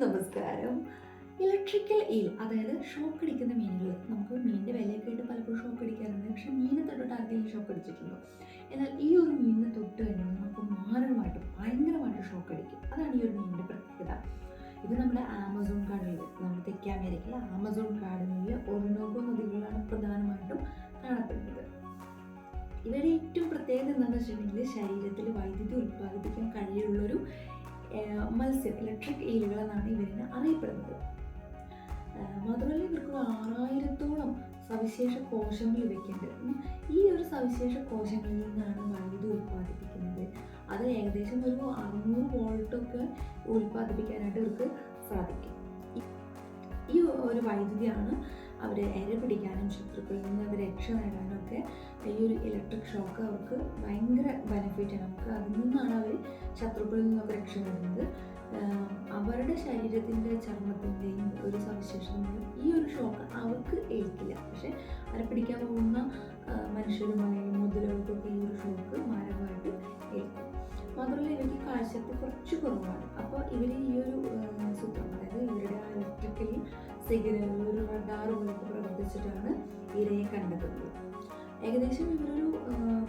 നമസ്കാരം. Electrical eel അതായത് shock അടിക്കുന്ന മീനുകൾ. നമുക്ക് മീനിന്റെ വിലയൊക്കെ ആയിട്ട് പലപ്പോഴും ഷോക്ക് അടിക്കാറുണ്ട്. പക്ഷെ മീനെ തൊട്ടിട്ട് ആർക്കെങ്കിലും ഷോക്ക് അടിച്ചിട്ടുണ്ടോ? എന്നാൽ ഈ ഒരു മീനിനെ തൊട്ട് കഴിഞ്ഞാൽ നമുക്ക് മാരകമായിട്ട് ഭയങ്കരമായിട്ട് ഷോക്ക് അടിക്കും. അതാണ് ഈ ഒരു മീനിന്റെ പ്രത്യേകത. ഇത് നമ്മുടെ ആമസോൺ കാടുകളിൽ നമ്മുടെ തെക്കേ അമേരിക്കയിലെ ആമസോൺ കാടുകളിൽ ഒറിനോക്കോ നദികളാണ് പ്രധാനമായിട്ടും കാണപ്പെടുന്നത്. ഇവരുടെ ഏറ്റവും പ്രത്യേകത എന്താണെന്ന് വെച്ചിട്ടുണ്ടെങ്കിൽ ശരീരത്തിൽ വൈദ്യുതി ഉൽപ്പാദിപ്പിക്കാൻ കഴിയുള്ളൊരു മത്സ്യം ഇലക്ട്രിക് ഈലുകൾ എന്നാണ് ഇവരിനെ അറിയപ്പെടുന്നത്. മാത്രമല്ല ഇവർക്ക് ആറായിരത്തോളം സവിശേഷ കോശങ്ങൾ ഇവയ്ക്കുണ്ട് ഈ ഒരു സവിശേഷ കോശങ്ങളിൽ നിന്നാണ് വൈദ്യുതി ഉൽപ്പാദിപ്പിക്കുന്നത്. അത് ഏകദേശം ഒരു അറുന്നൂറ് വോൾട്ടൊക്കെ ഉൽപ്പാദിപ്പിക്കാനായിട്ട് ഇവർക്ക് സാധിക്കും. ഈ ഒരു വൈദ്യുതിയാണ് അവരെ ഇര പിടിക്കാനും ശത്രുക്കളിൽ നിന്ന് അവർ രക്ഷ നേടാനും ഒക്കെ ഈ ഒരു ഇലക്ട്രിക് ഷോക്ക് അവർക്ക് ഭയങ്കര ബെനിഫിറ്റാണ് നമുക്ക് അതിൽ നിന്നാണ് അവർ ശത്രുക്കളിൽ നിന്നൊക്കെ രക്ഷ നേടുന്നത്. അവരുടെ ശരീരത്തിന്റെ ചർമ്മത്തിന്റെയും ഒരു സവിശേഷത ഈ ഒരു ഷോക്ക് അവർക്ക് ഏൽക്കില്ല. പക്ഷെ അവരെ പിടിക്കാൻ പോകുന്ന മനുഷ്യരുമായി മുതലുകൾക്കൊക്കെ ഈ ഒരു ഷോക്ക് മാരകമായിട്ട് ഏൽക്കും. മാത്രമല്ല ഇവർക്ക് കാഴ്ചക്ക് കുറച്ച് കുറവാണ്. അപ്പോൾ ഇവർ ഈ ഒരു സൂത്രം അതായത് ഇവരുടെ ആ ഇലക്ട്രിക്കലി സിഗ്നൽ ഒരു പോലൊക്കെ പ്രവർത്തിച്ചിട്ടാണ് ഇരയെ കണ്ടെത്തുന്നത്. ഏകദേശം ഇവരൊരു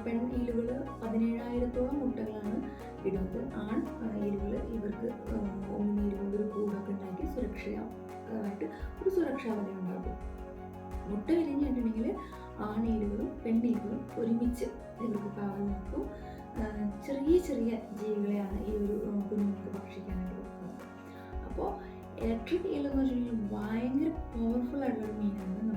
പെൺ ഈലുകൾ പതിനേഴായിരത്തോളം മുട്ടകളാണ് ഇടുന്നത്. ആൺ ഈലുകൾ ഇവർക്ക് ഒന്നിരുകൊണ്ട് ഒരു കൂടൊക്കെ ഉണ്ടാക്കി സുരക്ഷയായിട്ട് ഒരു സുരക്ഷാ വലയം ഉണ്ടാകും മുട്ട വിരിഞ്ഞിട്ടുണ്ടെങ്കിൽ ആണീലുകളും പെണ്ണീലുകളും ഒരുമിച്ച് ഇവർക്ക് കാവൽ നിൽക്കും ചെറിയ ചെറിയ ജീവികളെയാണ് ഈ ഇലക്ട്രിക് ഈൽ എന്ന് വെച്ചിട്ടുണ്ടെങ്കിൽ ഭയങ്കര പവർഫുൾ ആയിട്ടുള്ള ഒരു മീനാണ്.